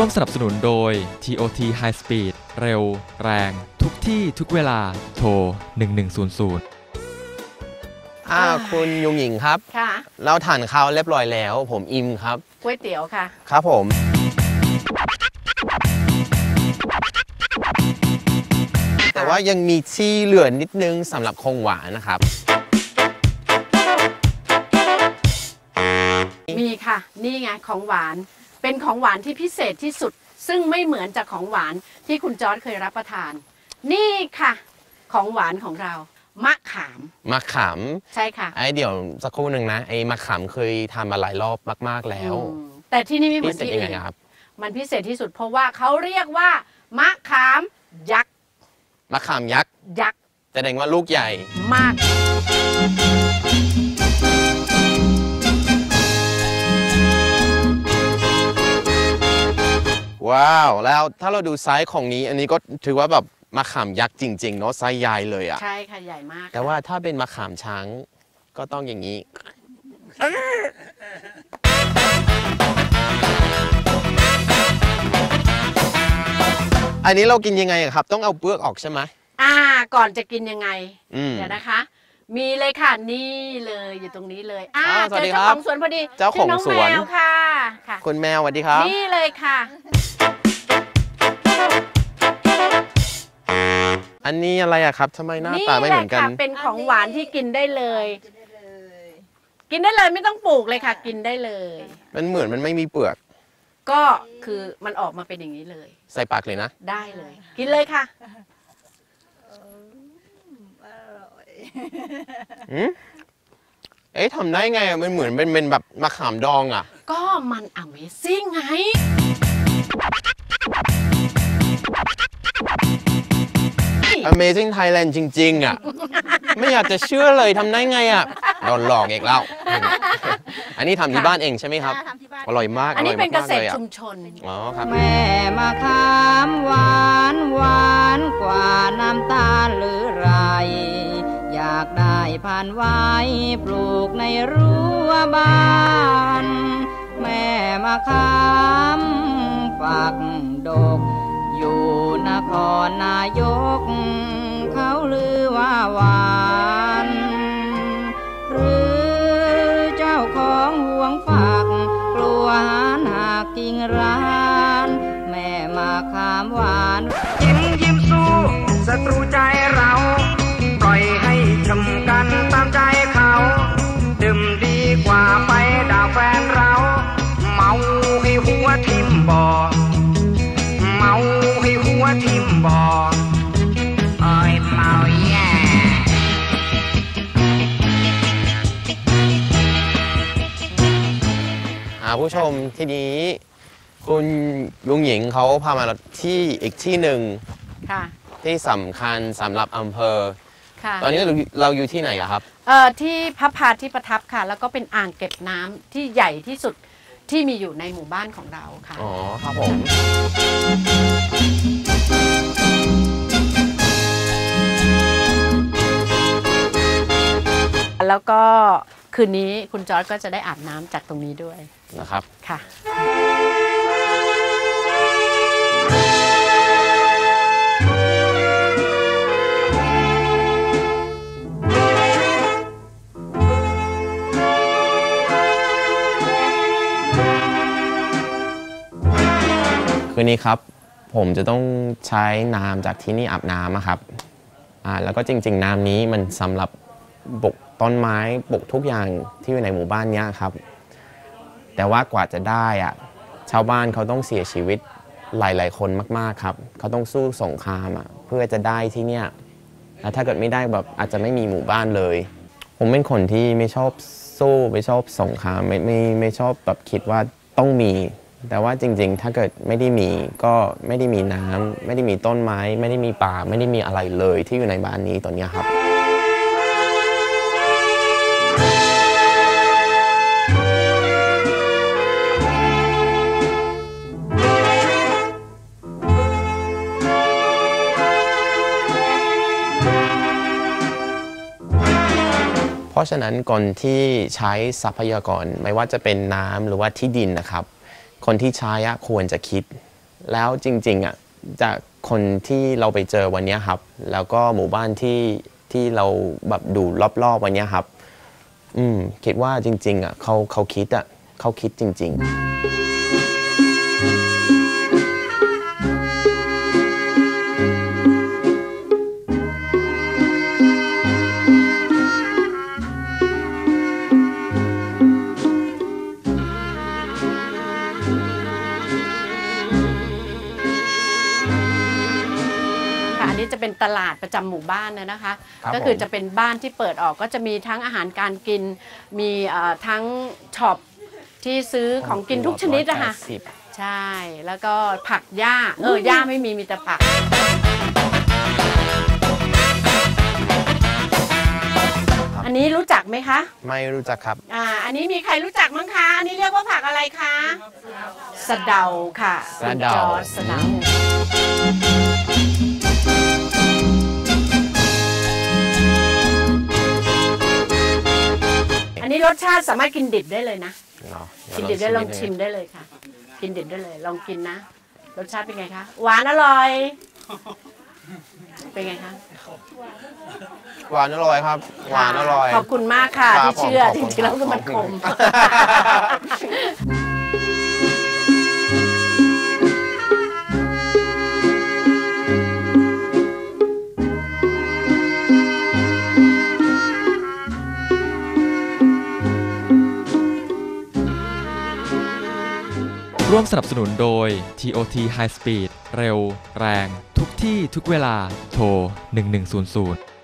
ร่วมสนับสนุนโดย TOT High Speed เร็ว แรง ทุกที่ทุกเวลาโทร 1100 อ่าคุณยุงหญิงครับ ค่ะ เราทานข้าวเรียบร้อยแล้ว ผมอิมครับก๋วยเตี๋ยวค่ะ ครับผม แต่ว่ายังมีที่เหลือนิดนึงสำหรับคงหวานนะครับมีค่ะ นี่ไงของหวาน เป็นของหวานที่พิเศษที่สุด ซึ่งไม่เหมือนจากของหวานที่คุณจอร์ดเคยรับประทาน นี่ค่ะ ของหวานของเรา มะขาม มะขามใช่ค่ะ ไอ้เดี๋ยวสักครู่หนึ่งนะไอ้มะขามเคยทำมาหลายรอบมาก ๆแล้วอืมแต่ที่นี่ไม่เหมืพิอนเศษที่ยังอื่ไงนครับมันพิเศษที่สุดเพราะว่าเขาเรียกว่า มะขาม ยักษ์มะขามยักษ์ยักษ์แสดงว่าลูกใหญ่ มาก ว้าว แล้วถ้าเราดูไซส์ของนี้ อันนี้ก็ถือว่าแบบมะขามยักษ์จริงๆเนาะไซส์ใหญ่เลยอะใช่ค่ะใหญ่มาก แต่ว่าถ้าเป็นมะขามช้างก็ต้องอย่างนี้ อันนี้เรากินยังไงอะครับ ต้องเอาเปลือกออกใช่ไหมอ่า ก่อนจะกินยังไง อืม เดี๋ยวนะคะ มีเลยค่ะนี่เลยอยู่ตรงนี้เลยอ่าอ่าสวัสเจอดีเจ้าครัขบองสวนพอดีเจ้าของชื่น้สวน แมวค่ะค่ะ คุณแมวสวัสดีครับ นี่เลยค่ะ อันนี้อะไรอะครับทำไมหน้าตาไม่แหเหละมือนกันค่ะเป็นของหวานที่กินได้เลยกินได้เลยไม่ต้องปลูกเลยค่ะ กินได้เลย มันเหมือนมันไม่มีเปลือก ก็คือมันออกมาเป็นอย่างนี้เลย ใส่ปากเลยนะ ได้เลย กินเลยค่ะอืมเอ๊ะทำได้ไงอะมันเหมือนเป็นเป็นแบบมะขามดองอะ ก็มัน Amazing ไง Amazing Thailand จริง ๆ อะ ไม่อยากจะเชื่อเลยทำได้ไงอะโดนหลอกอีกแล้ว อันนี้ทำที่บ้านเองใช่ไหมครับทำที่บ้านอร่อยมากอันนี้ร่ยเป็นเกมากษๆตลรยอะชุมชน อ๋อครับ แม่มาขามหวานหวานกว่าน้ำตาลหรือไร อยากได้พันธุ์ไว้ปลูกในรั้วบ้าน แม่มาขามฝักดก อยู่นครนายก เขาลือว่าวา อ่าผู้ชมทีนี้คุณลุงหญิงเขาพามาที่อีกที่หนึ่งค่ะ ที่สำคัญสำหรับอำเภอ ค่ะ ตอนนี้เราเราอยู่ที่ไหนอะครับ เอ่อที่พระพาที่ประทับค่ะ แล้วก็เป็นอ่างเก็บน้ำที่ใหญ่ที่สุดที่มีอยู่ในหมู่บ้านของเราค่ะ อ๋อครับผม แล้วก็คืนนี้คุณจอร์ดก็จะได้อาบน้ำจากตรงนี้ด้วย นะครับ ค่ะคืนนี้ครับผมจะต้องใช้น้ำจากที่นี่อาบน้ำอะครับอ่าแล้วก็จริง ๆ น้ำนี้มันสำหรับปลูกต้นไม้ปลูกทุกอย่างที่อยู่ในหมู่บ้านเนี้ยครับ แต่ว่ากว่าจะได้อะชาวบ้านเขาต้องเสียชีวิตหลาย ๆ คนมาก ๆ ครับ เขาต้องสู้สงครามอะเพื่อจะได้ที่เนี้ยแล้วถ้าเกิดไม่ได้แบบอาจจะไม่มีหมู่บ้านเลย ผมเป็นคนที่ไม่ชอบสู้ไม่ชอบสงครามไม่ไม่ไม่ชอบแบบคิดว่าต้องมี แต่ว่าจริง ๆ ถ้าเกิดไม่ได้มีก็ไม่ได้มีน้ำไม่ได้มีต้นไม้ ไม่ได้มีป่า ไม่ได้มีอะไรเลยที่อยู่ในบ้านนี้ตอนเนี้ยครับะฉะนั้นคนที่ใช้ทรัพยากรไม่ว่าจะเป็นน้ำหรือว่าที่ดินนะครับ คนที่ใช้ควรจะคิด แล้วจริงๆอะจากคนที่เราไปเจอวันนี้ครับ แล้วก็หมู่บ้านที่ที่เราแบบดูรอบๆวันนี้ครับ อืมคิดว่าจริง ๆอะเขาเขาคิดอะเขาคิดจริง ๆ ตลาดประจำหมู่บ้านนะนะคะ ครับก็คือผมจะเป็นบ้านที่เปิดออกก็จะมีทั้งอาหารการกิน มีเอ่อทั้งช็อปที่ซื้อของกินทุกชนิดอะค่ะ180ใช่ แล้วก็ผักหญ้า เออ หญ้าไม่มี มีแต่ผัก อันนี้รู้จักไหมคะ ไม่รู้จักครับ อ่า อันนี้มีใครรู้จักมั้งคะ อันนี้เรียกว่าผักอะไรคะ สะเดาค่ะสะเดา คุณจอร์จสะเดา นนี้รสชาติสามารถกินดิบได้เลยนะเนาะกินดิบเยวได้ลองชิมได้เลยค่ะ กินดิบได้เลย ลองกินนะ รสชาติเป็นไงคะ หวานอร่อย เป็นไงคะหวานอร่อยครับ หวานอร่อย ขอบคุณมากค่ะครับที่เชื่อผมขอบจคุณริงๆแล้วคือมันขคอบคุ ร่วมสนับสนุนโดย TOT High Speed เร็ว แรง ทุกที่ทุกเวลา โทร 1100